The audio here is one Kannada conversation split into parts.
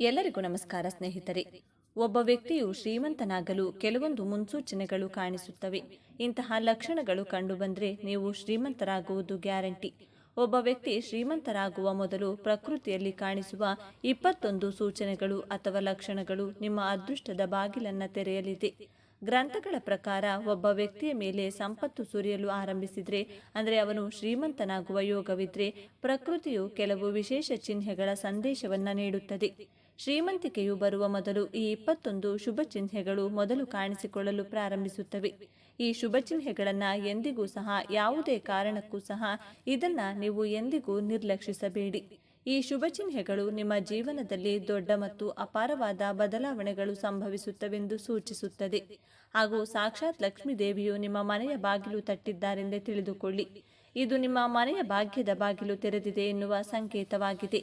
ಎಲ್ಲರಿಗೂ ನಮಸ್ಕಾರ ಸ್ನೇಹಿತರೆ. ಒಬ್ಬ ವ್ಯಕ್ತಿಯು ಶ್ರೀಮಂತನಾಗಲು ಕೆಲವೊಂದು ಮುನ್ಸೂಚನೆಗಳು ಕಾಣಿಸುತ್ತವೆ. ಇಂತಹ ಲಕ್ಷಣಗಳು ಕಂಡುಬಂದರೆ ನೀವು ಶ್ರೀಮಂತರಾಗುವುದು ಗ್ಯಾರಂಟಿ. ಒಬ್ಬ ವ್ಯಕ್ತಿ ಶ್ರೀಮಂತರಾಗುವ ಮೊದಲು ಪ್ರಕೃತಿಯಲ್ಲಿ ಕಾಣಿಸುವ ಇಪ್ಪತ್ತೊಂದು ಸೂಚನೆಗಳು ಅಥವಾ ಲಕ್ಷಣಗಳು ನಿಮ್ಮ ಅದೃಷ್ಟದ ಬಾಗಿಲನ್ನು ತೆರೆಯಲಿದೆ. ಗ್ರಂಥಗಳ ಪ್ರಕಾರ ಒಬ್ಬ ವ್ಯಕ್ತಿಯ ಮೇಲೆ ಸಂಪತ್ತು ಸುರಿಯಲು ಆರಂಭಿಸಿದರೆ, ಅಂದರೆ ಅವನು ಶ್ರೀಮಂತನಾಗುವ ಯೋಗವಿದ್ರೆ ಪ್ರಕೃತಿಯು ಕೆಲವು ವಿಶೇಷ ಚಿಹ್ನೆಗಳ ಸಂದೇಶವನ್ನು ನೀಡುತ್ತದೆ. ಶ್ರೀಮಂತಿಕೆಯು ಬರುವ ಮೊದಲು ಈ ಇಪ್ಪತ್ತೊಂದು ಶುಭ ಚಿಹ್ನೆಗಳು ಮೊದಲು ಕಾಣಿಸಿಕೊಳ್ಳಲು ಪ್ರಾರಂಭಿಸುತ್ತವೆ. ಈ ಶುಭ ಚಿಹ್ನೆಗಳನ್ನು ಎಂದಿಗೂ ಸಹ ಯಾವುದೇ ಕಾರಣಕ್ಕೂ ಸಹ ಇದನ್ನು ನೀವು ಎಂದಿಗೂ ನಿರ್ಲಕ್ಷಿಸಬೇಡಿ. ಈ ಶುಭ ಚಿಹ್ನೆಗಳು ನಿಮ್ಮ ಜೀವನದಲ್ಲಿ ದೊಡ್ಡ ಮತ್ತು ಅಪಾರವಾದ ಬದಲಾವಣೆಗಳು ಸಂಭವಿಸುತ್ತವೆಂದು ಸೂಚಿಸುತ್ತದೆ. ಹಾಗೂ ಸಾಕ್ಷಾತ್ ಲಕ್ಷ್ಮೀದೇವಿಯು ನಿಮ್ಮ ಮನೆಯ ಬಾಗಿಲು ತಟ್ಟಿದ್ದಾರೆಂದೇ ತಿಳಿದುಕೊಳ್ಳಿ. ಇದು ನಿಮ್ಮ ಮನೆಯ ಭಾಗ್ಯದ ಬಾಗಿಲು ತೆರೆದಿದೆ ಎನ್ನುವ ಸಂಕೇತವಾಗಿದೆ.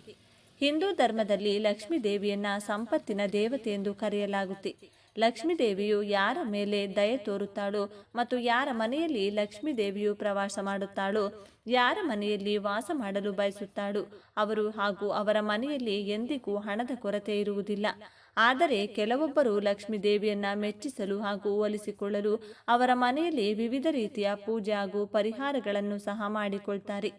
ಹಿಂದೂ ಧರ್ಮದಲ್ಲಿ ಲಕ್ಷ್ಮೀ ದೇವಿಯನ್ನ ಸಂಪತ್ತಿನ ದೇವತೆ ಎಂದು ಕರೆಯಲಾಗುತ್ತೆ. ಲಕ್ಷ್ಮೀ ದೇವಿಯು ಯಾರ ಮೇಲೆ ದಯೆ ತೋರುತ್ತಾಳೋ ಮತ್ತು ಯಾರ ಮನೆಯಲ್ಲಿ ಲಕ್ಷ್ಮೀ ದೇವಿಯು ಪ್ರವಾಸ ಮಾಡುತ್ತಾಳೋ, ಯಾರ ಮನೆಯಲ್ಲಿ ವಾಸ ಮಾಡಲು ಬಯಸುತ್ತಾಳೋ, ಅವರು ಹಾಗೂ ಅವರ ಮನೆಯಲ್ಲಿ ಎಂದಿಗೂ ಹಣದ ಕೊರತೆ ಇರುವುದಿಲ್ಲ. ಆದರೆ ಕೆಲವೊಬ್ಬರು ಲಕ್ಷ್ಮೀ ದೇವಿಯನ್ನ ಮೆಚ್ಚಿಸಲು ಹಾಗೂ ಒಲಿಸಿಕೊಳ್ಳಲು ಅವರ ಮನೆಯಲ್ಲಿ ವಿವಿಧ ರೀತಿಯ ಪೂಜೆ ಹಾಗೂ ಪರಿಹಾರಗಳನ್ನು ಸಹ ಮಾಡಿಕೊಳ್ತಾರೆ.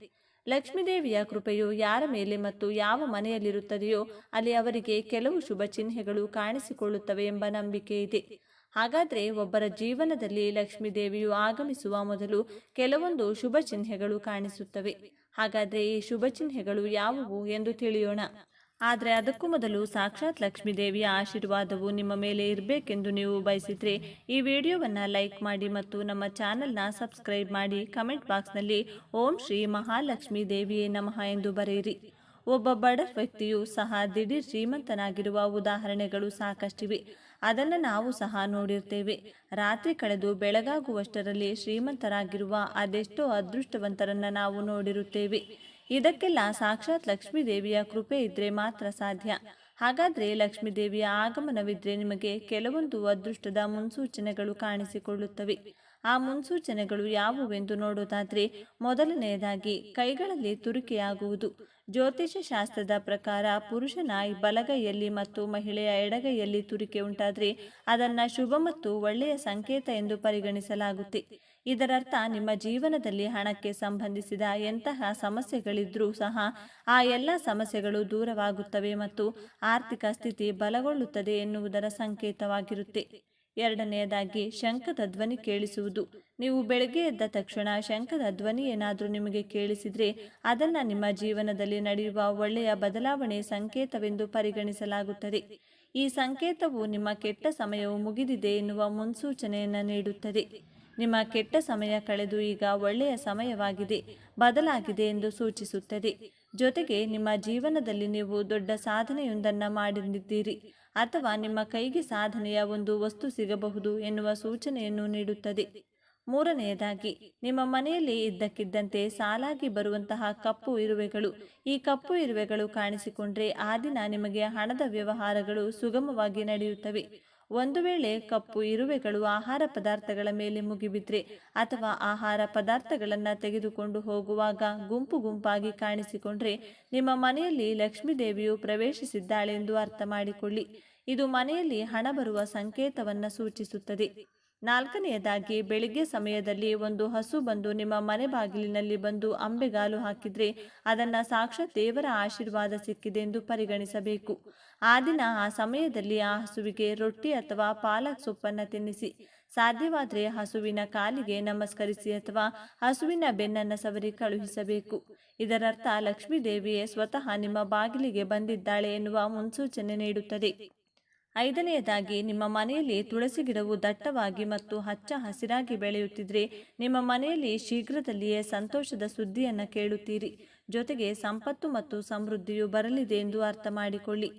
ಲಕ್ಷ್ಮೀದೇವಿಯ ಕೃಪೆಯು ಯಾರ ಮೇಲೆ ಮತ್ತು ಯಾವ ಮನೆಯಲ್ಲಿರುತ್ತದೆಯೋ ಅಲ್ಲಿ ಅವರಿಗೆ ಕೆಲವು ಶುಭ ಚಿಹ್ನೆಗಳು ಕಾಣಿಸಿಕೊಳ್ಳುತ್ತವೆ ಎಂಬ ನಂಬಿಕೆ ಇದೆ. ಹಾಗಾದರೆ ಒಬ್ಬರ ಜೀವನದಲ್ಲಿ ಲಕ್ಷ್ಮೀದೇವಿಯು ಆಗಮಿಸುವ ಮೊದಲು ಕೆಲವೊಂದು ಶುಭ ಚಿಹ್ನೆಗಳು ಕಾಣಿಸುತ್ತವೆ. ಹಾಗಾದರೆ ಈ ಶುಭ ಚಿಹ್ನೆಗಳು ಯಾವುವು ಎಂದು ತಿಳಿಯೋಣ. ಆದರೆ ಅದಕ್ಕೂ ಮೊದಲು ಸಾಕ್ಷಾತ್ ಲಕ್ಷ್ಮೀ ದೇವಿಯ ಆಶೀರ್ವಾದವು ನಿಮ್ಮ ಮೇಲೆ ಇರಬೇಕೆಂದು ನೀವು ಬಯಸಿದರೆ ಈ ವಿಡಿಯೋವನ್ನು ಲೈಕ್ ಮಾಡಿ ಮತ್ತು ನಮ್ಮ ಚಾನೆಲ್ನ ಸಬ್ಸ್ಕ್ರೈಬ್ ಮಾಡಿ ಕಮೆಂಟ್ ಬಾಕ್ಸ್ನಲ್ಲಿ ಓಂ ಶ್ರೀ ಮಹಾಲಕ್ಷ್ಮೀ ದೇವಿಯೇ ನಮಃ ಎಂದು ಬರೆಯಿರಿ. ಒಬ್ಬ ಬಡ ವ್ಯಕ್ತಿಯು ಸಹ ದಿಢೀರ್ ಶ್ರೀಮಂತನಾಗಿರುವ ಉದಾಹರಣೆಗಳು ಸಾಕಷ್ಟಿವೆ. ಅದನ್ನು ನಾವು ಸಹ ನೋಡಿರ್ತೇವೆ. ರಾತ್ರಿ ಕಳೆದು ಬೆಳಗಾಗುವಷ್ಟರಲ್ಲಿ ಶ್ರೀಮಂತರಾಗಿರುವ ಅದೆಷ್ಟೋ ಅದೃಷ್ಟವಂತರನ್ನು ನಾವು ನೋಡಿರುತ್ತೇವೆ. ಇದಕ್ಕೆಲ್ಲ ಸಾಕ್ಷಾತ್ ಲಕ್ಷ್ಮೀ ದೇವಿಯ ಕೃಪೆ ಇದ್ರೆ ಮಾತ್ರ ಸಾಧ್ಯ. ಹಾಗಾದ್ರೆ ಲಕ್ಷ್ಮೀ ದೇವಿಯ ಆಗಮನವಿದ್ರೆ ನಿಮಗೆ ಕೆಲವೊಂದು ಅದೃಷ್ಟದ ಮುನ್ಸೂಚನೆಗಳು ಕಾಣಿಸಿಕೊಳ್ಳುತ್ತವೆ. ಆ ಮುನ್ಸೂಚನೆಗಳು ಯಾವುವೆಂದು ನೋಡೋದಾದ್ರೆ ಮೊದಲನೆಯದಾಗಿ ಕೈಗಳಲ್ಲಿ ತುರಿಕೆಯಾಗುವುದು. ಜ್ಯೋತಿಷ ಶಾಸ್ತ್ರದ ಪ್ರಕಾರ ಪುರುಷನ ಬಲಗೈಯಲ್ಲಿ ಮತ್ತು ಮಹಿಳೆಯ ಎಡಗೈಯಲ್ಲಿ ತುರಿಕೆ ಉಂಟಾದ್ರೆ ಅದನ್ನ ಶುಭ ಮತ್ತು ಒಳ್ಳೆಯ ಸಂಕೇತ ಎಂದು ಪರಿಗಣಿಸಲಾಗುತ್ತೆ. ಇದರರ್ಥ, ನಿಮ್ಮ ಜೀವನದಲ್ಲಿ ಹಣಕ್ಕೆ ಸಂಬಂಧಿಸಿದ ಎಂತಹ ಸಮಸ್ಯೆಗಳಿದ್ರೂ ಸಹ ಆ ಎಲ್ಲ ಸಮಸ್ಯೆಗಳು ದೂರವಾಗುತ್ತವೆ ಮತ್ತು ಆರ್ಥಿಕ ಸ್ಥಿತಿ ಬಲಗೊಳ್ಳುತ್ತದೆ ಎನ್ನುವುದರ ಸಂಕೇತವಾಗಿರುತ್ತೆ. ಎರಡನೆಯದಾಗಿ, ಶಂಖದ ಧ್ವನಿ ಕೇಳಿಸುವುದು. ನೀವು ಬೆಳಗ್ಗೆ ಎದ್ದ ತಕ್ಷಣ ಶಂಖದ ಧ್ವನಿ ಏನಾದರೂ ನಿಮಗೆ ಕೇಳಿಸಿದ್ರೆ ಅದನ್ನ ನಿಮ್ಮ ಜೀವನದಲ್ಲಿ ನಡೆಯುವ ಒಳ್ಳೆಯ ಬದಲಾವಣೆ ಸಂಕೇತವೆಂದು ಪರಿಗಣಿಸಲಾಗುತ್ತದೆ. ಈ ಸಂಕೇತವು ನಿಮ್ಮ ಕೆಟ್ಟ ಸಮಯವು ಮುಗಿದಿದೆ ಎನ್ನುವ ಮುನ್ಸೂಚನೆಯನ್ನು ನೀಡುತ್ತದೆ. ನಿಮ್ಮ ಕೆಟ್ಟ ಸಮಯ ಕಳೆದು ಈಗ ಒಳ್ಳೆಯ ಸಮಯವಾಗಿದೆ, ಬದಲಾಗಿದೆ ಎಂದು ಸೂಚಿಸುತ್ತದೆ. ಜೊತೆಗೆ ನಿಮ್ಮ ಜೀವನದಲ್ಲಿ ನೀವು ದೊಡ್ಡ ಸಾಧನೆಯೊಂದನ್ನು ಮಾಡಿದ್ದೀರಿ ಅಥವಾ ನಿಮ್ಮ ಕೈಗೆ ಸಾಧನೆಯ ಒಂದು ವಸ್ತು ಸಿಗಬಹುದು ಎನ್ನುವ ಸೂಚನೆಯನ್ನು ನೀಡುತ್ತದೆ. ಮೂರನೆಯದಾಗಿ, ನಿಮ್ಮ ಮನೆಯಲ್ಲಿ ಇದ್ದಕ್ಕಿದ್ದಂತೆ ಸಾಲಾಗಿ ಬರುವಂತಹ ಕಪ್ಪು ಇರುವೆಗಳು. ಈ ಕಪ್ಪು ಇರುವೆಗಳು ಕಾಣಿಸಿಕೊಂಡ್ರೆ ಆ ದಿನ ನಿಮಗೆ ಹಣದ ವ್ಯವಹಾರಗಳು ಸುಗಮವಾಗಿ ನಡೆಯುತ್ತವೆ. ಒಂದು ವೇಳೆ ಕಪ್ಪು ಇರುವೆಗಳು ಆಹಾರ ಪದಾರ್ಥಗಳ ಮೇಲೆ ಮುಗಿಬಿದ್ರೆ ಅಥವಾ ಆಹಾರ ಪದಾರ್ಥಗಳನ್ನು ತೆಗೆದುಕೊಂಡು ಹೋಗುವಾಗ ಗುಂಪು ಗುಂಪಾಗಿ ಕಾಣಿಸಿಕೊಂಡ್ರೆ ನಿಮ್ಮ ಮನೆಯಲ್ಲಿ ಲಕ್ಷ್ಮೀ ದೇವಿಯು ಪ್ರವೇಶಿಸಿದ್ದಾಳೆ ಎಂದು ಅರ್ಥ ಮಾಡಿಕೊಳ್ಳಿ. ಇದು ಮನೆಯಲ್ಲಿ ಹಣ ಬರುವ ಸಂಕೇತವನ್ನು ಸೂಚಿಸುತ್ತದೆ. ನಾಲ್ಕನೆಯದಾಗಿ, ಬೆಳಿಗ್ಗೆ ಸಮಯದಲ್ಲಿ ಒಂದು ಹಸು ಬಂದು ನಿಮ್ಮ ಮನೆ ಬಾಗಿಲಿನಲ್ಲಿ ಬಂದು ಅಂಬೆಗಾಲು ಹಾಕಿದ್ರೆ ಅದನ್ನ ಸಾಕ್ಷಾತ್ ದೇವರ ಆಶೀರ್ವಾದ ಸಿಕ್ಕಿದೆ ಎಂದು ಪರಿಗಣಿಸಬೇಕು. ಆ ದಿನ, ಆ ಸಮಯದಲ್ಲಿ ಆ ಹಸುವಿಗೆ ರೊಟ್ಟಿ ಅಥವಾ ಪಾಲಕ್ ಸೊಪ್ಪನ್ನು ತಿನ್ನಿಸಿ. ಸಾಧ್ಯವಾದರೆ ಹಸುವಿನ ಕಾಲಿಗೆ ನಮಸ್ಕರಿಸಿ ಅಥವಾ ಹಸುವಿನ ಬೆನ್ನನ್ನು ಸವರಿ ಕಳುಹಿಸಬೇಕು. ಇದರರ್ಥ ಲಕ್ಷ್ಮೀದೇವಿಯೇ ಸ್ವತಃ ನಿಮ್ಮ ಬಾಗಿಲಿಗೆ ಬಂದಿದ್ದಾಳೆ ಎನ್ನುವ ಮುನ್ಸೂಚನೆ ನೀಡುತ್ತದೆ. ಐದನೆಯದಾಗಿ, ನಿಮ್ಮ ಮನೆಯಲ್ಲಿ ತುಳಸಿ ಗಿಡವು ದಟ್ಟವಾಗಿ ಮತ್ತು ಹಚ್ಚ ಹಸಿರಾಗಿ ಬೆಳೆಯುತ್ತಿದ್ರೆ, ನಿಮ್ಮ ಮನೆಯಲ್ಲಿ ಶೀಘ್ರದಲ್ಲಿಯೇ ಸಂತೋಷದ ಸುದ್ದಿಯನ್ನು ಕೇಳುತ್ತೀರಿ. ಜೊತೆಗೆ ಸಂಪತ್ತು ಮತ್ತು ಸಮೃದ್ಧಿಯು ಬರಲಿದೆ ಎಂದು ಅರ್ಥ ಮಾಡಿಕೊಳ್ಳಿ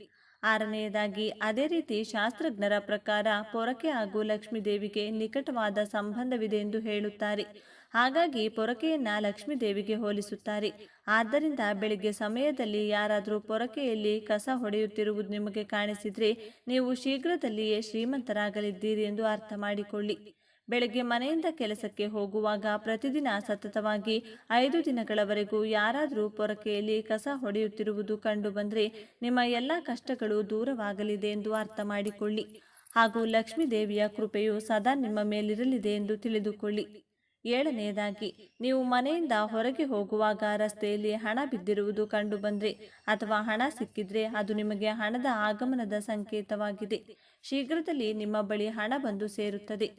ಆರನೆಯದಾಗಿ, ಅದೇ ರೀತಿ ಶಾಸ್ತ್ರಜ್ಞರ ಪ್ರಕಾರ ಪೊರಕೆ ಹಾಗೂ ಲಕ್ಷ್ಮೀ ದೇವಿಗೆ ನಿಕಟವಾದ ಸಂಬಂಧವಿದೆ ಎಂದು ಹೇಳುತ್ತಾರೆ. ಹಾಗಾಗಿ ಪೊರಕೆಯನ್ನ ಲಕ್ಷ್ಮೀ ದೇವಿಗೆ ಹೋಲಿಸುತ್ತಾರೆ. ಆದ್ದರಿಂದ ಬೆಳಿಗ್ಗೆ ಸಮಯದಲ್ಲಿ ಯಾರಾದರೂ ಪೊರಕೆಯಲ್ಲಿ ಕಸ ಹೊಡೆಯುತ್ತಿರುವುದು ನಿಮಗೆ ಕಾಣಿಸಿದರೆ ನೀವು ಶೀಘ್ರದಲ್ಲಿಯೇ ಶ್ರೀಮಂತರಾಗಲಿದ್ದೀರಿ ಎಂದು ಅರ್ಥ ಮಾಡಿಕೊಳ್ಳಿ. ಬೆಳಗ್ಗೆ ಮನೆಯಿಂದ ಕೆಲಸಕ್ಕೆ ಹೋಗುವಾಗ ಪ್ರತಿದಿನ ಸತತವಾಗಿ ಐದು ದಿನಗಳವರೆಗೂ ಯಾರಾದರೂ ಪೊರಕೆಯಲ್ಲಿ ಕಸ ಹೊಡೆಯುತ್ತಿರುವುದು ಕಂಡುಬಂದರೆ ನಿಮ್ಮ ಎಲ್ಲ ಕಷ್ಟಗಳು ದೂರವಾಗಲಿದೆ ಎಂದು ಅರ್ಥ ಮಾಡಿಕೊಳ್ಳಿ. ಹಾಗೂ ಲಕ್ಷ್ಮೀ ದೇವಿಯ ಕೃಪೆಯು ಸದಾ ನಿಮ್ಮ ಮೇಲಿರಲಿದೆ ಎಂದು ತಿಳಿದುಕೊಳ್ಳಿ. ಏಳನೆಯದಾಗಿ ನೀವು ಮನೆಯಿಂದ ಹೊರಗೆ ಹೋಗುವಾಗ ರಸ್ತೆಯಲ್ಲಿ ಹಣ ಬಿದ್ದಿರುವುದು ಕಂಡುಬಂದ್ರೆ ಅಥವಾ ಹಣ ಸಿಕ್ಕಿದ್ರೆ ಅದು ನಿಮಗೆ ಹಣದ ಆಗಮನದ ಸಂಕೇತವಾಗಿದೆ. ಶೀಘ್ರದಲ್ಲಿ ನಿಮ್ಮ ಬಳಿ ಹಣ ಬಂದು ಸೇರುತ್ತದೆ.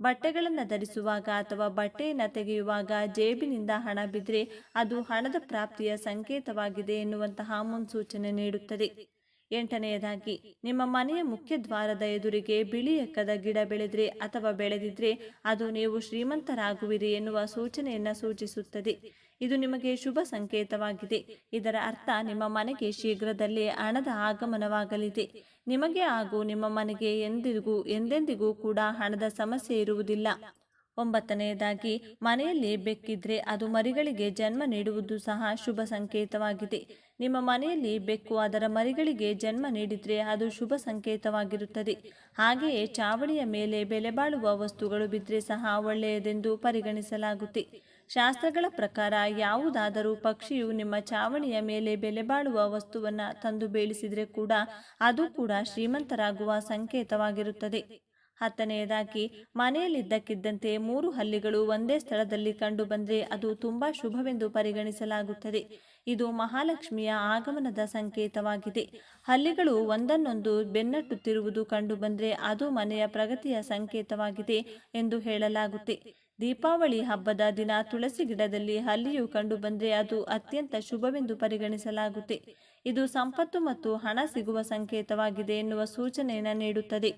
ಬಟ್ಟೆಗಳನ್ನು ಧರಿಸುವಾಗ ಅಥವಾ ಬಟ್ಟೆಯನ್ನು ತೆಗೆಯುವಾಗ ಜೇಬಿನಿಂದ ಹಣ ಬಿದ್ದರೆ ಅದು ಹಣದ ಪ್ರಾಪ್ತಿಯ ಸಂಕೇತವಾಗಿದೆ ಎನ್ನುವಂತಹ ಮುನ್ಸೂಚನೆ ನೀಡುತ್ತದೆ. ಎಂಟನೆಯದಾಗಿ, ನಿಮ್ಮ ಮನೆಯ ಮುಖ್ಯ ದ್ವಾರದ ಎದುರಿಗೆ ಬಿಳಿ ಎಕ್ಕದ ಗಿಡ ಬೆಳೆದ್ರೆ ಅಥವಾ ಬೆಳೆದಿದ್ರೆ ಅದು ನೀವು ಶ್ರೀಮಂತರಾಗುವಿರಿ ಎನ್ನುವ ಸೂಚನೆಯನ್ನು ಸೂಚಿಸುತ್ತದೆ. ಇದು ನಿಮಗೆ ಶುಭ ಸಂಕೇತವಾಗಿದೆ. ಇದರ ಅರ್ಥ ನಿಮ್ಮ ಮನೆಗೆ ಶೀಘ್ರದಲ್ಲೇ ಹಣದ ಆಗಮನವಾಗಲಿದೆ. ನಿಮಗೆ ಹಾಗೂ ನಿಮ್ಮ ಮನೆಗೆ ಎಂದಿಗೂ, ಎಂದೆಂದಿಗೂ ಕೂಡ ಹಣದ ಸಮಸ್ಯೆ ಇರುವುದಿಲ್ಲ. ಒಂಬತ್ತನೆಯದಾಗಿ, ಮನೆಯಲ್ಲಿ ಬೆಕ್ಕಿದ್ರೆ ಅದು ಮರಿಗಳಿಗೆ ಜನ್ಮ ನೀಡುವುದು ಸಹ ಶುಭ ಸಂಕೇತವಾಗಿದೆ. ನಿಮ್ಮ ಮನೆಯಲ್ಲಿ ಬೆಕ್ಕು ಅದರ ಮರಿಗಳಿಗೆ ಜನ್ಮ ನೀಡಿದರೆ ಅದು ಶುಭ ಸಂಕೇತವಾಗಿರುತ್ತದೆ. ಹಾಗೆಯೇ ಚಾವಣಿಯ ಮೇಲೆ ಬೆಲೆಬಾಳುವ ವಸ್ತುಗಳು ಬಿದ್ದರೆ ಸಹ ಒಳ್ಳೆಯದೆಂದು ಪರಿಗಣಿಸಲಾಗುತ್ತೆ. ಶಾಸ್ತ್ರಗಳ ಪ್ರಕಾರ ಯಾವುದಾದರೂ ಪಕ್ಷಿಯು ನಿಮ್ಮ ಚಾವಣಿಯ ಮೇಲೆ ಬೆಲೆಬಾಳುವ ವಸ್ತುವನ್ನು ತಂದು ಬೀಳಿಸಿದರೆ ಕೂಡ ಅದು ಕೂಡ ಶ್ರೀಮಂತರಾಗುವ ಸಂಕೇತವಾಗಿರುತ್ತದೆ. ಹತ್ತನೆಯದಾಗಿ, ಮನೆಯಲ್ಲಿದ್ದಕ್ಕಿದ್ದಂತೆ ಮೂರು ಹಲ್ಲಿಗಳು ಒಂದೇ ಸ್ಥಳದಲ್ಲಿ ಕಂಡುಬಂದರೆ ಅದು ತುಂಬಾ ಶುಭವೆಂದು ಪರಿಗಣಿಸಲಾಗುತ್ತದೆ. ಇದು ಮಹಾಲಕ್ಷ್ಮಿಯ ಆಗಮನದ ಸಂಕೇತವಾಗಿದೆ. ಹಲ್ಲಿಗಳು ಒಂದನ್ನೊಂದು ಬೆನ್ನಟ್ಟುತ್ತಿರುವುದು ಕಂಡುಬಂದರೆ ಅದು ಮನೆಯ ಪ್ರಗತಿಯ ಸಂಕೇತವಾಗಿದೆ ಎಂದು ಹೇಳಲಾಗುತ್ತೆ. ದೀಪಾವಳಿ ಹಬ್ಬದ ದಿನ ತುಳಸಿ ಗಿಡದಲ್ಲಿ ಹಲ್ಲಿಯು ಕಂಡುಬಂದರೆ ಅದು ಅತ್ಯಂತ ಶುಭವೆಂದು ಪರಿಗಣಿಸಲಾಗುತ್ತೆ. ಇದು ಸಂಪತ್ತು ಮತ್ತು ಹಣ ಸಿಗುವ ಸಂಕೇತವಾಗಿದೆ ಎನ್ನುವ ಸೂಚನೆಯನ್ನು ನೀಡುತ್ತದೆ.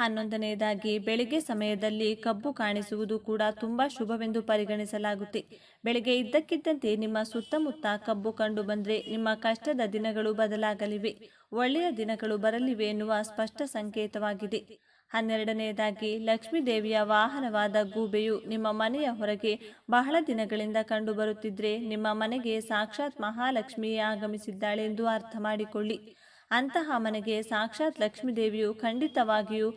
ಹನ್ನೊಂದನೆಯದಾಗಿ ಬೆಳಿಗ್ಗೆ ಸಮಯದಲ್ಲಿ ಕಬ್ಬು ಕಾಣಿಸುವುದು ಕೂಡ ತುಂಬಾ ಶುಭವೆಂದು ಪರಿಗಣಿಸಲಾಗುತ್ತೆ. ಬೆಳಿಗ್ಗೆ ಇದ್ದಕ್ಕಿದ್ದಂತೆ ನಿಮ್ಮ ಸುತ್ತಮುತ್ತ ಕಬ್ಬು ಕಂಡು ಬಂದರೆ ನಿಮ್ಮ ಕಷ್ಟದ ದಿನಗಳು ಬದಲಾಗಲಿವೆ. ಒಳ್ಳೆಯ ದಿನಗಳು ಬರಲಿವೆ ಎನ್ನುವ ಸ್ಪಷ್ಟ ಸಂಕೇತವಾಗಿದೆ. ಹನ್ನೆರಡನೆಯದಾಗಿ ಲಕ್ಷ್ಮೀ ದೇವಿಯ ವಾಹನವಾದ ಗೂಬೆಯು ನಿಮ್ಮ ಮನೆಯ ಹೊರಗೆ ಬಹಳ ದಿನಗಳಿಂದ ಕಂಡುಬರುತ್ತಿದ್ರೆ ನಿಮ್ಮ ಮನೆಗೆ ಸಾಕ್ಷಾತ್ ಮಹಾಲಕ್ಷ್ಮಿಯೇ ಆಗಮಿಸಿದ್ದಾಳೆ ಎಂದು ಅರ್ಥ ಮಾಡಿಕೊಳ್ಳಿ. ಅಂತಹ ಮನೆಗೆ ಸಾಕ್ಷಾತ್ ಲಕ್ಷ್ಮೀದೇವಿಯು ಖಂಡಿತವಾಗಿಯೂ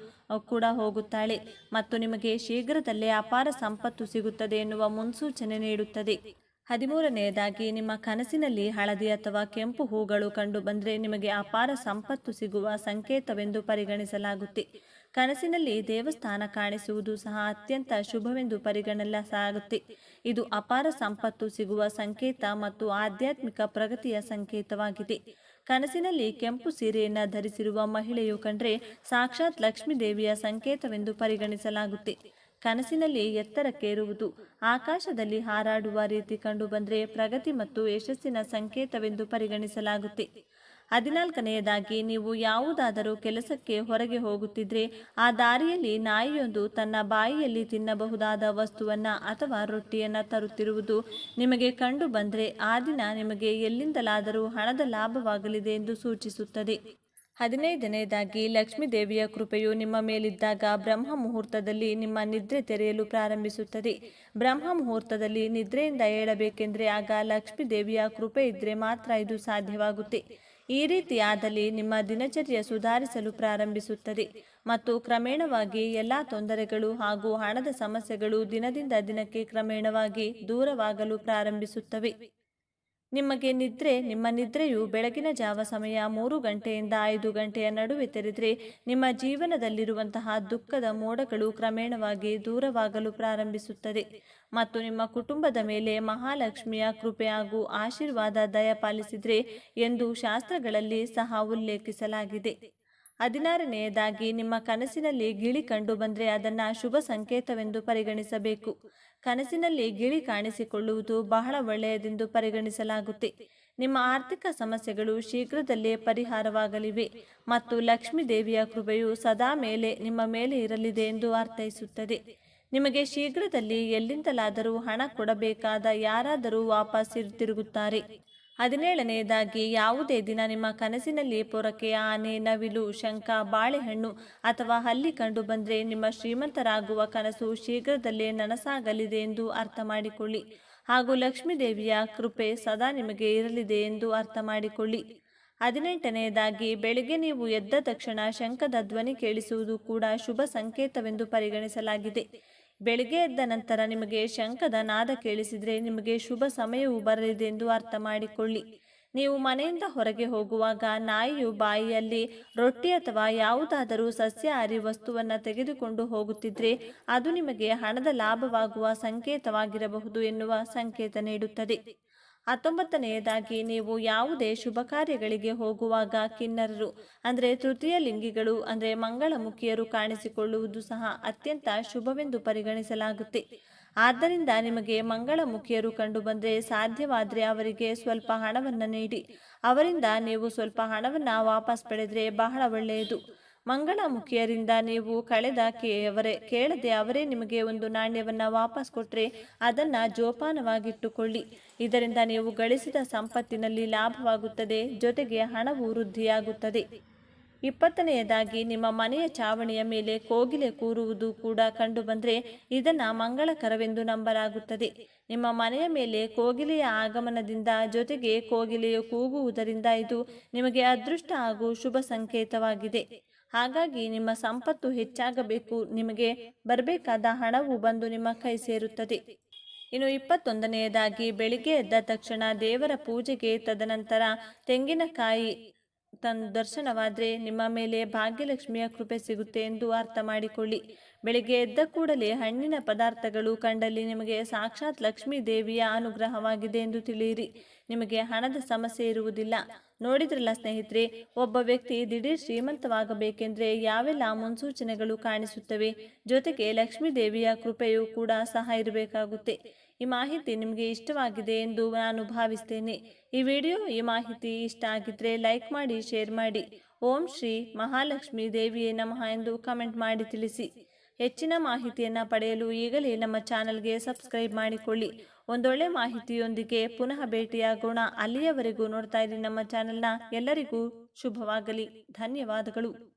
ಕೂಡ ಹೋಗುತ್ತಾಳೆ ಮತ್ತು ನಿಮಗೆ ಶೀಘ್ರದಲ್ಲೇ ಅಪಾರ ಸಂಪತ್ತು ಸಿಗುತ್ತದೆ ಎನ್ನುವ ಮುನ್ಸೂಚನೆ ನೀಡುತ್ತದೆ. ಹದಿಮೂರನೆಯದಾಗಿ, ನಿಮ್ಮ ಕನಸಿನಲ್ಲಿ ಹಳದಿ ಅಥವಾ ಕೆಂಪು ಹೂಗಳು ಕಂಡು ಬಂದರೆ ನಿಮಗೆ ಅಪಾರ ಸಂಪತ್ತು ಸಿಗುವ ಸಂಕೇತವೆಂದು ಪರಿಗಣಿಸಲಾಗುತ್ತೆ. ಕನಸಿನಲ್ಲಿ ದೇವಸ್ಥಾನ ಕಾಣಿಸುವುದು ಸಹ ಅತ್ಯಂತ ಶುಭವೆಂದು ಪರಿಗಣಿಸಲಾಗುತ್ತೆ ಇದು ಅಪಾರ ಸಂಪತ್ತು ಸಿಗುವ ಸಂಕೇತ ಮತ್ತು ಆಧ್ಯಾತ್ಮಿಕ ಪ್ರಗತಿಯ ಸಂಕೇತವಾಗಿದೆ. ಕನಸಿನಲ್ಲಿ ಕೆಂಪು ಸೀರೆಯನ್ನು ಧರಿಸಿರುವ ಮಹಿಳೆಯು ಕಂಡ್ರೆ ಸಾಕ್ಷಾತ್ ಲಕ್ಷ್ಮೀ ದೇವಿಯ ಸಂಕೇತವೆಂದು ಪರಿಗಣಿಸಲಾಗುತ್ತೆ. ಕನಸಿನಲ್ಲಿ ಎತ್ತರಕ್ಕೇರುವುದು ಆಕಾಶದಲ್ಲಿ ಹಾರಾಡುವ ರೀತಿ ಕಂಡುಬಂದರೆ ಪ್ರಗತಿ ಮತ್ತು ಯಶಸ್ಸಿನ ಸಂಕೇತವೆಂದು ಪರಿಗಣಿಸಲಾಗುತ್ತೆ. ಹದಿನಾಲ್ಕನೆಯದಾಗಿ, ನೀವು ಯಾವುದಾದರೂ ಕೆಲಸಕ್ಕೆ ಹೊರಗೆ ಹೋಗುತ್ತಿದ್ರೆ, ಆ ದಾರಿಯಲ್ಲಿ ನಾಯಿಯೊಂದು ತನ್ನ ಬಾಯಿಯಲ್ಲಿ ತಿನ್ನಬಹುದಾದ ವಸ್ತುವನ್ನು ಅಥವಾ ರೊಟ್ಟಿಯನ್ನು ತರುತ್ತಿರುವುದು ನಿಮಗೆ ಕಂಡು ಬಂದರೆ, ಆ ದಿನ ನಿಮಗೆ ಎಲ್ಲಿಂದಲಾದರೂ ಹಣದ ಲಾಭವಾಗಲಿದೆ ಎಂದು ಸೂಚಿಸುತ್ತದೆ. ಹದಿನೈದನೆಯದಾಗಿ ಲಕ್ಷ್ಮೀ ದೇವಿಯ ಕೃಪೆಯು ನಿಮ್ಮ ಮೇಲಿದ್ದಾಗ ಬ್ರಹ್ಮ ಮುಹೂರ್ತದಲ್ಲಿ ನಿಮ್ಮ ನಿದ್ರೆ ತೆರೆಯಲು ಪ್ರಾರಂಭಿಸುತ್ತದೆ. ಬ್ರಹ್ಮ ಮುಹೂರ್ತದಲ್ಲಿ ನಿದ್ರೆಯಿಂದ ಏಳಬೇಕೆಂದರೆ ಆಗ ಲಕ್ಷ್ಮೀ ದೇವಿಯ ಕೃಪೆ ಇದ್ದರೆ ಮಾತ್ರ ಇದು ಸಾಧ್ಯವಾಗುತ್ತೆ. ಈ ರೀತಿಯಾದಲ್ಲಿ ನಿಮ್ಮ ದಿನಚರ್ಯ ಸುಧಾರಿಸಲು ಪ್ರಾರಂಭಿಸುತ್ತದೆ ಮತ್ತು ಕ್ರಮೇಣವಾಗಿ ಎಲ್ಲ ತೊಂದರೆಗಳು ಹಾಗೂ ಹಣದ ಸಮಸ್ಯೆಗಳು ದಿನದಿಂದ ದಿನಕ್ಕೆ ಕ್ರಮೇಣವಾಗಿ ದೂರವಾಗಲು ಪ್ರಾರಂಭಿಸುತ್ತವೆ. ನಿಮಗೆ ನಿದ್ರೆ, ನಿಮ್ಮ ನಿದ್ರೆಯು ಬೆಳಗಿನ ಜಾವ ಸಮಯ ಮೂರು ಗಂಟೆಯಿಂದ ಐದು ಗಂಟೆಯ ನಡುವೆ ತೆರೆದರೆ ನಿಮ್ಮ ಜೀವನದಲ್ಲಿರುವಂತಹ ದುಃಖದ ಮೋಡಗಳು ಕ್ರಮೇಣವಾಗಿ ದೂರವಾಗಲು ಪ್ರಾರಂಭಿಸುತ್ತದೆ. ಮತ್ತು ನಿಮ್ಮ ಕುಟುಂಬದ ಮೇಲೆ ಮಹಾಲಕ್ಷ್ಮಿಯ ಕೃಪೆ ಹಾಗೂ ಆಶೀರ್ವಾದ ದಯಪಾಲಿಸಿದ್ರೆ ಎಂದು ಶಾಸ್ತ್ರಗಳಲ್ಲಿ ಸಹ ಉಲ್ಲೇಖಿಸಲಾಗಿದೆ. ಹದಿನಾರನೆಯದಾಗಿ ನಿಮ್ಮ ಕನಸಿನಲ್ಲಿ ಗಿಳಿ ಕಂಡು ಬಂದರೆ ಅದನ್ನು ಶುಭ ಸಂಕೇತವೆಂದು ಪರಿಗಣಿಸಬೇಕು. ಕನಸಿನಲ್ಲಿ ಗಿಳಿ ಕಾಣಿಸಿಕೊಳ್ಳುವುದು ಬಹಳ ಒಳ್ಳೆಯದೆಂದು ಪರಿಗಣಿಸಲಾಗುತ್ತೆ. ನಿಮ್ಮ ಆರ್ಥಿಕ ಸಮಸ್ಯೆಗಳು ಶೀಘ್ರದಲ್ಲೇ ಪರಿಹಾರವಾಗಲಿವೆ ಮತ್ತು ಲಕ್ಷ್ಮೀ ದೇವಿಯ ಕೃಪೆಯು ಸದಾ ಮೇಲೆ ನಿಮ್ಮ ಮೇಲೆ ಇರಲಿದೆ ಎಂದು ಅರ್ಥೈಸುತ್ತದೆ. ನಿಮಗೆ ಶೀಘ್ರದಲ್ಲಿ ಎಲ್ಲಿಂದಲಾದರೂ ಹಣ ಕೊಡಬೇಕಾದ ಯಾರಾದರೂ ವಾಪಸ್ ತಿರುಗುತ್ತಾರೆ ಹದಿನೇಳನೆಯದಾಗಿ, ಯಾವುದೇ ದಿನ ನಿಮ್ಮ ಕನಸಿನಲ್ಲಿ ಪೊರಕೆ, ಆನೆ, ನವಿಲು, ಶಂಖ, ಬಾಳೆಹಣ್ಣು ಅಥವಾ ಹಲ್ಲಿ ಕಂಡು ಬಂದರೆ ನಿಮ್ಮ ಶ್ರೀಮಂತರಾಗುವ ಕನಸು ಶೀಘ್ರದಲ್ಲೇ ನನಸಾಗಲಿದೆ ಎಂದು ಅರ್ಥ ಮಾಡಿಕೊಳ್ಳಿ. ಹಾಗೂ ಲಕ್ಷ್ಮೀದೇವಿಯ ಕೃಪೆ ಸದಾ ನಿಮಗೆ ಇರಲಿದೆ ಎಂದು ಅರ್ಥ ಮಾಡಿಕೊಳ್ಳಿ. ಹದಿನೆಂಟನೆಯದಾಗಿ, ಬೆಳಿಗ್ಗೆ ನೀವು ಎದ್ದ ತಕ್ಷಣ ಶಂಖದ ಧ್ವನಿ ಕೇಳಿಸುವುದು ಕೂಡ ಶುಭ ಸಂಕೇತವೆಂದು ಪರಿಗಣಿಸಲಾಗಿದೆ. ಬೆಳಿಗ್ಗೆ ಎದ್ದ ನಂತರ ನಿಮಗೆ ಶಂಖದ ನಾದ ಕೇಳಿಸಿದರೆ ನಿಮಗೆ ಶುಭ ಸಮಯವು ಬರಲಿದೆ ಎಂದು ಅರ್ಥ ಮಾಡಿಕೊಳ್ಳಿ ನೀವು ಮನೆಯಿಂದ ಹೊರಗೆ ಹೋಗುವಾಗ ನಾಯಿಯು ಬಾಯಿಯಲ್ಲಿ ರೊಟ್ಟಿ ಅಥವಾ ಯಾವುದಾದರೂ ಸಸ್ಯಾಹಾರಿ ವಸ್ತುವನ್ನು ತೆಗೆದುಕೊಂಡು ಹೋಗುತ್ತಿದ್ದರೆ ಅದು ನಿಮಗೆ ಹಣದ ಲಾಭವಾಗುವ ಸಂಕೇತವಾಗಿರಬಹುದು ಎನ್ನುವ ಸಂಕೇತ ನೀಡುತ್ತದೆ. ಹತ್ತೊಂಬತ್ತನೆಯದಾಗಿ ನೀವು ಯಾವುದೇ ಶುಭ ಕಾರ್ಯಗಳಿಗೆ ಹೋಗುವಾಗ ಕಿನ್ನರರು, ಅಂದರೆ ತೃತೀಯ ಲಿಂಗಿಗಳು, ಅಂದರೆ ಮಂಗಳಮುಖಿಯರು ಕಾಣಿಸಿಕೊಳ್ಳುವುದು ಸಹ ಅತ್ಯಂತ ಶುಭವೆಂದು ಪರಿಗಣಿಸಲಾಗುತ್ತೆ. ಆದ್ದರಿಂದ ನಿಮಗೆ ಮಂಗಳಮುಖಿಯರು ಕಂಡುಬಂದರೆ ಸಾಧ್ಯವಾದರೆ ಅವರಿಗೆ ಸ್ವಲ್ಪ ಹಣವನ್ನು ನೀಡಿ. ಅವರಿಂದ ನೀವು ಸ್ವಲ್ಪ ಹಣವನ್ನು ವಾಪಸ್ ಪಡೆದರೆ ಬಹಳ ಒಳ್ಳೆಯದು. ಮಂಗಳಮುಖಿಯರಿಂದ ನೀವು ಕಳೆದ ಕೇವರೆ ಕೇಳದೆ ಅವರೇ ನಿಮಗೆ ಒಂದು ನಾಣ್ಯವನ್ನು ವಾಪಸ್ ಕೊಟ್ಟರೆ ಅದನ್ನು ಜೋಪಾನವಾಗಿಟ್ಟುಕೊಳ್ಳಿ. ಇದರಿಂದ ನೀವು ಗಳಿಸಿದ ಸಂಪತ್ತಿನಲ್ಲಿ ಲಾಭವಾಗುತ್ತದೆ, ಜೊತೆಗೆ ಹಣವು ವೃದ್ಧಿಯಾಗುತ್ತದೆ. ಇಪ್ಪತ್ತನೆಯದಾಗಿ ನಿಮ್ಮ ಮನೆಯ ಚಾವಣಿಯ ಮೇಲೆ ಕೋಗಿಲೆ ಕೂರುವುದು ಕೂಡ ಕಂಡುಬಂದರೆ ಇದನ್ನು ಮಂಗಳಕರವೆಂದು ನಂಬಲಾಗುತ್ತದೆ. ನಿಮ್ಮ ಮನೆಯ ಮೇಲೆ ಕೋಗಿಲೆಯ ಆಗಮನದಿಂದ, ಜೊತೆಗೆ ಕೋಗಿಲೆಯು ಕೂಗುವುದರಿಂದ ಇದು ನಿಮಗೆ ಅದೃಷ್ಟ ಹಾಗೂ ಶುಭ ಸಂಕೇತವಾಗಿದೆ. ಹಾಗಾಗಿ ನಿಮ್ಮ ಸಂಪತ್ತು ಹೆಚ್ಚಾಗಬೇಕು, ನಿಮಗೆ ಬರಬೇಕಾದ ಹಣವು ಬಂದು ನಿಮ್ಮ ಕೈ ಸೇರುತ್ತದೆ. ಇನ್ನು ಇಪ್ಪತ್ತೊಂದನೆಯದಾಗಿ, ಬೆಳಿಗ್ಗೆ ಎದ್ದ ತಕ್ಷಣ ದೇವರ ಪೂಜೆಗೆ ತದನಂತರ ತೆಂಗಿನಕಾಯಿ ತನ್ನ ದರ್ಶನವಾದರೆ ನಿಮ್ಮ ಮೇಲೆ ಭಾಗ್ಯಲಕ್ಷ್ಮಿಯ ಕೃಪೆ ಸಿಗುತ್ತೆ ಎಂದು ಅರ್ಥ ಮಾಡಿಕೊಳ್ಳಿ. ಬೆಳಿಗ್ಗೆ ಎದ್ದ ಕೂಡಲೇ ಹಣ್ಣಿನ ಪದಾರ್ಥಗಳು ಕಂಡಲ್ಲಿ ನಿಮಗೆ ಸಾಕ್ಷಾತ್ ಲಕ್ಷ್ಮೀ ದೇವಿಯ ಅನುಗ್ರಹವಾಗಿದೆ ಎಂದು ತಿಳಿಯಿರಿ. ನಿಮಗೆ ಹಣದ ಸಮಸ್ಯೆ ಇರುವುದಿಲ್ಲ. ನೋಡಿದ್ರಲ್ಲ ಸ್ನೇಹಿತರೆ, ಒಬ್ಬ ವ್ಯಕ್ತಿ ದಿಢೀರ್ ಶ್ರೀಮಂತವಾಗಬೇಕೆಂದರೆ ಯಾವೆಲ್ಲ ಮುನ್ಸೂಚನೆಗಳು ಕಾಣಿಸುತ್ತವೆ, ಜೊತೆಗೆ ಲಕ್ಷ್ಮೀ ದೇವಿಯ ಕೃಪೆಯೂ ಕೂಡ ಸಹ ಇರಬೇಕಾಗುತ್ತೆ. ಈ ಮಾಹಿತಿ ನಿಮಗೆ ಇಷ್ಟವಾಗಿದೆ ಎಂದು ನಾನು ಭಾವಿಸ್ತೇನೆ. ಈ ವಿಡಿಯೋ ಈ ಮಾಹಿತಿ ಇಷ್ಟ ಆಗಿದ್ರೆ ಲೈಕ್ ಮಾಡಿ, ಶೇರ್ ಮಾಡಿ. ಓಂ ಶ್ರೀ ಮಹಾಲಕ್ಷ್ಮಿ ದೇವಿಯೇ ನಮಃ ಎಂದು ಕಮೆಂಟ್ ಮಾಡಿ ತಿಳಿಸಿ. ಹೆಚ್ಚಿನ ಮಾಹಿತಿಯನ್ನು ಪಡೆಯಲು ಈಗಲೇ ನಮ್ಮ ಚಾನಲ್ಗೆ ಸಬ್ಸ್ಕ್ರೈಬ್ ಮಾಡಿಕೊಳ್ಳಿ. ಒಂದೊಳ್ಳೆ ಮಾಹಿತಿಯೊಂದಿಗೆ ಪುನಃ ಭೇಟಿಯಾಗೋಣ. ಅಲ್ಲಿಯವರೆಗೂ ನೋಡ್ತಾ ಇರಿ ನಮ್ಮ ಚಾನೆಲ್ನ ಎಲ್ಲರಿಗೂ ಶುಭವಾಗಲಿ. ಧನ್ಯವಾದಗಳು.